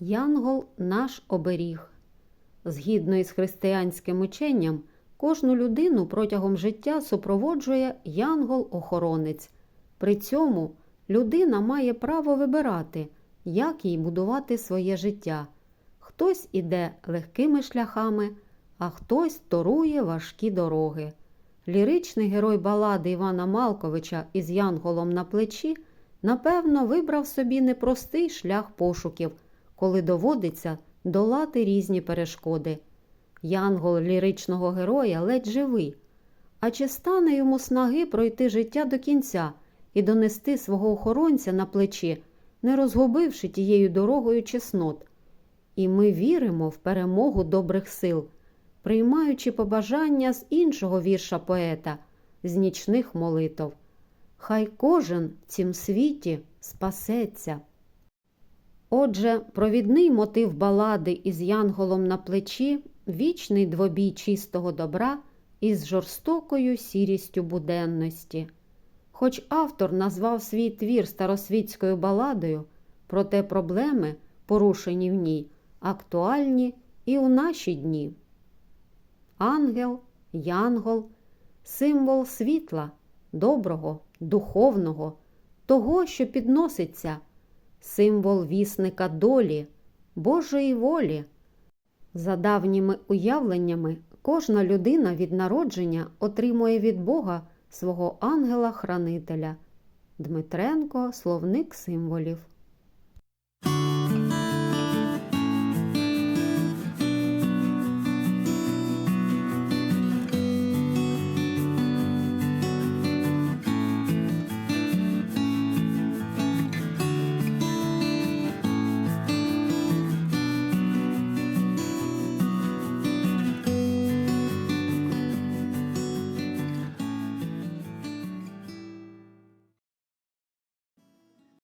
Янгол наш оберіг. Згідно із християнським ученням, кожну людину протягом життя супроводжує янгол-охоронець. При цьому людина має право вибирати, як їй будувати своє життя. Хтось іде легкими шляхами, а хтось торує важкі дороги. Ліричний герой балади Івана Малковича із янголом на плечі, напевно, вибрав собі непростий шлях пошуків, коли доводиться долати різні перешкоди. Янгол ліричного героя ледь живий. А чи стане йому снаги пройти життя до кінця і донести свого охоронця на плечі, не розгубивши тією дорогою чеснот? І ми віримо в перемогу добрих сил, приймаючи побажання з іншого вірша поета, з нічних молитов. Хай кожен в цім світі спасеться. Отже, провідний мотив балади із янголом на плечі вічний двобій чистого добра із жорстокою сірістю буденності. Хоч автор назвав свій твір старосвітською баладою, проте проблеми, порушені в ній, актуальні і у наші дні. Ангел, янгол, символ світла, доброго, духовного, того, що підноситься, символ вісника долі, Божої волі. За давніми уявленнями, кожна людина від народження отримує від Бога свого ангела-хранителя. Дмитренко, словник символів.